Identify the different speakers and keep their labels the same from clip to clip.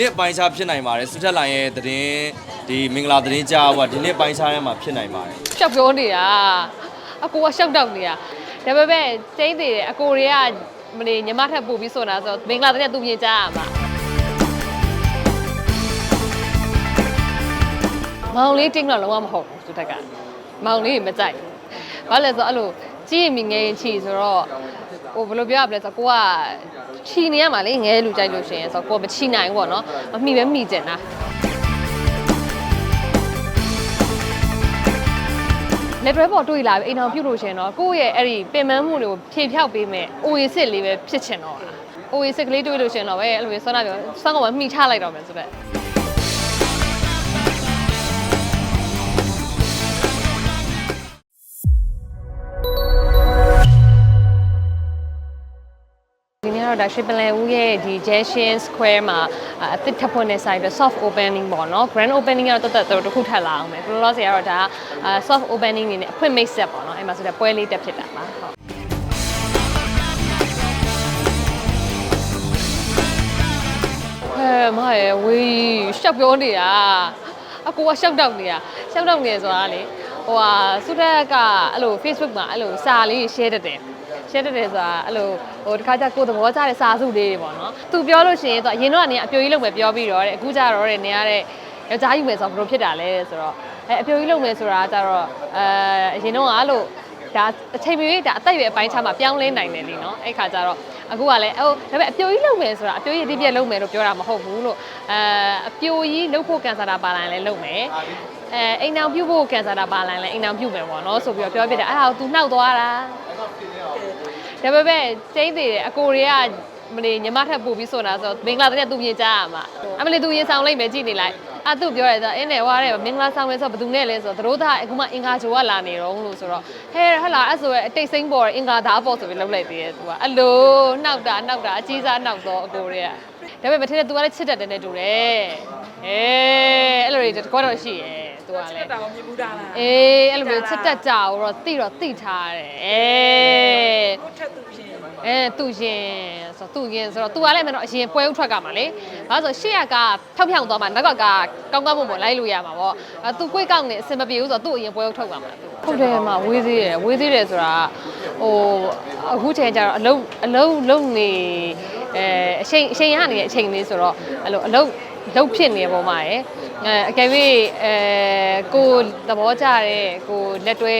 Speaker 1: နေ့ပိုင်းခြားဖြစ်နိုင်ပါတယ်စုထက်လိုင်းရဲ့သတင်းဒီမင်္ဂလာသတင်းကြားဟိုကဒီနေ့ပိုင်းခြားထဲမှာဖြစ်နိုင်ပါတယ်
Speaker 2: ရှောက်ပြောနေတာအကိုကရှောက်တောက်နေတာဒါပေမဲ့ကျင်းသေးတယ်အကိုတွေကမနေညီမထပ်ပို့ပြီးဆိုတာဆိုတော့မင်္ဂလာတဲ့သူမြင်ကြရမှာမောင်လေးတင်းတော့လုံးဝမဟုတ်ဘူးသူတက်ကမောင်လေးမကြိုက်ဘူးဘာလဲဆိုတော့အဲ့လို ကြည့်ရင်မြင်ငယ်ရင်ချီဆိုတော့ဟိုဘယ်လိုပြောရမလဲဆိုတော့ကိုကချီနေရမှာလေငဲလူကြိုက်လို့ရှိရင်ဆိုတော့ကိုကမချီနိုင်ဘူးပေါ့နော်မမိပဲမိကျင်တာလက်တွဲပေါ်တွေ့လာပြီအိမ်အောင်ပြုတ်လို့ရှင်တော့ကိုယ့်ရဲ့အဲ့ဒီပင်ပန်းမှုတွေကိုဖြေဖြောက်ပေးမယ် OA6 လေးပဲဖြစ်ချင်တော့တာ OA6 ကလေးတွေ့လို့ရှင်တော့ပဲအဲ့လိုမျိုးဆွမ်းနာပြောဆွမ်းကောင်မှမိထားလိုက်တော့မယ်ဆိုတော့ တော့ဒါရွှေပလန်ဦးရဲ့ဒီ Junction Square မှာအအသစ်ထပ်ဖွင့်တဲ့ site အတွက် soft opening ပေါ့နော် grand opening ကတော့တသက်တော့တစ်ခုထပ်လာအောင်မယ်ဘယ်လိုလဲဆိုတော့ဒါအာ soft opening နေနဲ့အဖွင့်မိတ်ဆက်ပေါ့နော်အဲ့မှာဆိုတော့ပွဲလေးတက်ဖြစ်တာပါဟုတ်အဲမရဲ့ဝေးရှောက်ပြောနေတာအကိုကရှောက်တောက်နေတာရှောက်တောက်နေဆိုတာလေဟိုဟာစုထက်ကအဲ့လို Facebook မှာအဲ့လိုစာလေး share တက်တယ် ရှင်းတယ်တယ်ဆိုတာအဲ့လိုဟိုတခါကျကိုယ်သဘောကျတဲ့စာစုလေးတွေပေါ့နော်သူပြောလို့ရှိရင်သူအရင်တော့ကနေအပြိုကြီးလုပ်မယ်ပြောပြီးတော့တဲ့အခုကျတော့တဲ့နေရတဲ့ယောက်ျားယူမယ်ဆိုတော့ဘယ်လိုဖြစ်တာလဲဆိုတော့အဲအပြိုကြီးလုပ်မယ်ဆိုတာကျတော့အဲအရင်တော့ကအဲ့လိုဒါအချိန်မီဒါအသက်အရွယ်အပိုင်းခြားမှာပြောင်းလဲနိုင်တယ်လीเนาะအဲ့ခါကျတော့အခုကလည်းဟိုဒါပေမဲ့အပြိုကြီးလုပ်မယ်ဆိုတာအပြိုကြီးတိပြက်လုပ်မယ်လို့ပြောတာမဟုတ်ဘူးလို့အဲအပြိုကြီးလုပ်ဖို့ကန်ဆာတာပါလာရင်လည်းလုပ်မယ်အဲအိမ်အောင်ပြုတ်ဖို့ကန်ဆာတာပါလာရင်လည်းအိမ်အောင်ပြုတ်မယ်ပေါ့เนาะဆိုပြီးတော့ပြောပြတယ်အဲ့ဒါကို तू နှောက်သွားတာ ဒါပေမဲ့ကျင်းသေးတယ်အကိုတွေကမနေညီမထပ်ပို့ပြီးဆိုတာဆိုတော့မင်္ဂလာတဲ့သူမြင်ကြရမှာအမလေးသူရင်ဆောင်လိုက်မယ်ကြည့်နေလိုက်အသူပြောရဲဆိုအင်းနဲ့ဝါတဲ့မင်္ဂလာဆောင်မယ်ဆိုတော့ဘယ်သူနဲ့လဲဆိုတော့တို့သားအခုမှအင်္ဂါဂျိုကလာနေတော့လို့ဆိုတော့ဟဲဟဟလာအဲ့ဆိုရအတိတ်စိမ့်ပေါ်အင်္ဂါသားပေါ်ဆိုပြီးလှုပ်လိုက်သေးတယ်သူကအလိုနှောက်တာနှောက်တာအကြီးစားနှောက်တော့အကိုတွေကဒါပေမဲ့မထင်တဲ့သူကလည်းချစ်တတ်တယ်နဲ့တူတယ်အဲအဲ့လိုတွေတကွက်တော့ရှိရဲ့ သူကလည်း
Speaker 3: တာမမြင်ဘူးတာလား
Speaker 2: အေးအဲ့လိုမျိုးချစ်တတ်ကြတော့တိတော့တိထားတယ်အေး
Speaker 3: ကိုထက်သူရှင်
Speaker 2: အဲသူရင်ဆိုသူရင်ဆိုတော့ तू ကလည်းမတော့အရင်ပွဲဥထွက်ကမှာလေဘာလို့ဆိုရှေ့ကကဖြောက်ဖြောက်သွားမှာနောက်ကကကောင်းကောင်းမွန်မွန်လိုက်လို့ရမှာပေါ့အဲ तू ကိုယ်ကောက်နေအစင်မပြေဘူးဆိုတော့သူ့အရင်ပွဲဥထုတ်ပါမှာဟုတ်တယ်မှာဝေးသေးတယ်ဝေးသေးတယ်ဆိုတာဟိုအခုချိန်ကျတော့အလုံးအလုံးလုံးနေအဲအချိန်အချိန်ရနေတဲ့အချိန်လေးဆိုတော့အဲ့လိုအလုံးလုံးဖြစ်နေပုံမှာရယ် အဲအကယ်၍အဲကိုသဘောကျတဲ့ကိုလက်တွဲ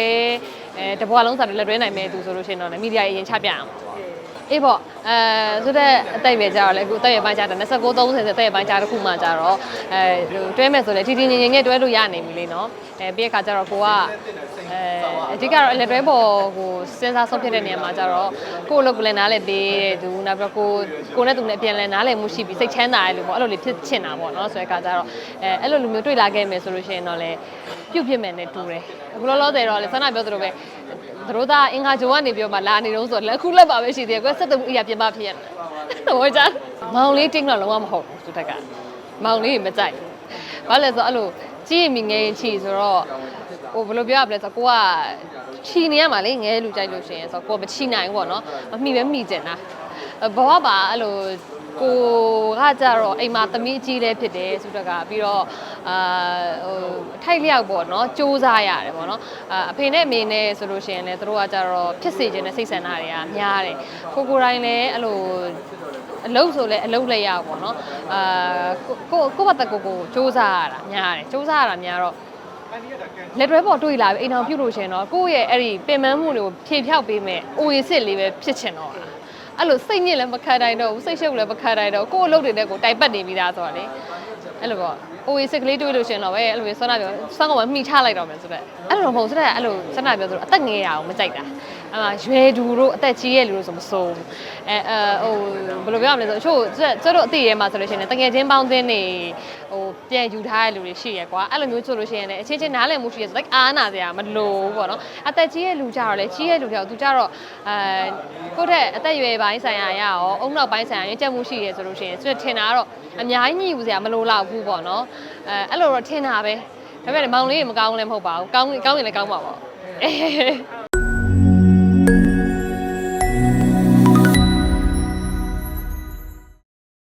Speaker 2: အဲတဘွားလုံးစားလက်တွဲနိုင်မဲ့သူဆိုလို့ရှိရင်တော့မီဒီယာရေးရင်ချပြအောင်ပေါ့ အေးပေါ့အဲဆိုတဲ့အတိုက်ပဲကြတော့လေအခုအတိုက်ရပိုင်းကြတာ29 30ဆိုတဲ့ပိုင်းကြတစ်ခုမှကြတော့အဲဟိုတွဲမယ်ဆိုလေထီထီငင်ငင်ငယ်တွဲလို့ရနိုင်ပြီလေနော်အဲပြီးရခါကြတော့ကိုကအဲအဓိကတော့လက်တွဲပေါ်ကိုစဉ်းစားဆုံးဖြတ်တဲ့နေရာမှာကြတော့ကို့လုပ်ကလည်းနားလဲပေးတဲ့သူနောက်ပြီးတော့ကိုကိုနဲ့သူနဲ့ပြန်လဲနားလဲမှုရှိပြီးစိတ်ချမ်းသာရလို့ပေါ့အဲ့လိုလေးဖြစ်ချင်တာပေါ့နော်ဆိုတဲ့ခါကြတော့အဲအဲ့လိုလူမျိုးတွေ့လာခဲ့မယ်ဆိုလို့ရှိရင်တော့လေပြုတ်ဖြစ်မယ်နဲ့တူတယ်အခုလောလောဆယ်တော့လေဆန္ဒပြောသလိုပဲ သူတို့ကအင်္ဂါဂျိုကနေပြောမှလာနေတော့ဆိုတော့လက်ခုလက်ပါပဲရှိသေးတယ်ကွယ်ဆက်သွယ်မှုအရာပြင်ပဖြစ်ရမယ်ဟောကြမောင်လေးတင်းတော့လုံးဝမဟုတ်ဘူးသူတက်ကမောင်လေးမကြိုက်ဘူးဘာလဲဆိုတော့အဲ့လိုကြည့်ရင်မြင်ငယ်ရင်ချီဆိုတော့ဟိုဘယ်လိုပြောရမလဲဆိုတော့ကိုကချီနေရမှာလေငဲလူကြိုက်လို့ရှိရင်ဆိုတော့ကိုကမချီနိုင်ဘူးပေါ့နော်မမိပဲမိကျင်တာဘဝပါအဲ့လို ကိုကကြတော့အိမ်မှာသမီးအကြီးလေးဖြစ်တယ်ဆိုတော့ကပြီးတော့အာဟိုအထိုက်လျောက်ပေါ့နော်စူးစမ်းရတယ်ပေါ့နော်အာအဖေနဲ့အမေနဲ့ဆိုလို့ရှိရင်လည်းတို့ကကြတော့ဖြစ်စေခြင်းနဲ့စိတ်ဆန္ဒတွေကများတယ်ကိုကိုယ်တိုင်းလည်းအဲ့လိုအလုပ်ဆိုလဲအလုပ်လက်ရပေါ့နော်အာကိုကိုကိုယ့်ဘက်ကိုကိုစူးစမ်းရတာများတယ်စူးစမ်းရတာများတော့လက်တွဲပေါ်တွေ့လာပြီအိမ်အောင်ပြုတ်လို့ရှင်တော့ကိုယ့်ရဲ့အဲ့ဒီပင်ပန်းမှုတွေကိုဖြေဖြောက်ပေးမယ် OA6 လေးပဲဖြစ်ချင်တော့တာ အဲ့လိုစိတ်ညစ်လည်းမခံနိုင်တော့ဘူးစိတ်ရှုပ်လည်းမခံနိုင်တော့ဘူးကိုယ့်အလုပ်တွေနဲ့ကိုယ်တိုင်ပတ်နေပြီးသားဆိုတော့လေအဲ့လိုပေါ့ OA6 ကလေးတွေ့လို့ရှင်တော့ပဲအဲ့လိုမျိုးဆွမ်းနာပြောဆွမ်းကောင်မှမိထားလိုက်တော့မယ်ဆိုတော့အဲ့လိုမဟုတ်စတဲ့အဲ့လိုဆွမ်းနာပြောဆိုတော့အသက်ငယ်တာကိုမကြိုက်တာအဲ့မှာရွယ်သူတို့အသက်ကြီးရဲ့လူတို့ဆိုမစိုးဘူးအဲအဲဟိုဘယ်လိုပြောရမလဲဆိုအချို့ကျတို့အသိရဲမှာဆိုလို့ရှိရင်တကယ်ချင်းပေါင်းသင်းနေဟိုပြန်ယူထားတဲ့လူတွေရှိရဲကွာအဲ့လိုမျိုးဆိုလို့ရှိရင်လည်းအချင်းချင်းနားလည်မှုရှိရဲဆိုတော့အားနာစရာမလိုဘူးပေါ့နော်အသက်ကြီးရဲ့လူကြတော့လေကြီးရဲ့လူကြတော့သူကြတော့အဲကိုယ့်ထက်အသက်ရွယ်ပိုင်းဆိုင်ရာရရောအုံနောက်ပိုင်းဆိုင်ရာရကြက်မှုရှိရဲဆိုလို့ရှိရင်သူထင်တာကတော့အများကြီးညှိယူစရာမလိုတော့ဘူးပေါ့နော်အဲအဲ့လိုတော့ထင်တာပဲဒါပေမဲ့မောင်လေးမကောင်းလည်းမဟုတ်ပါဘူးကောင်းကောင်းရင်လည်းကောင်းပါပေါ့အေး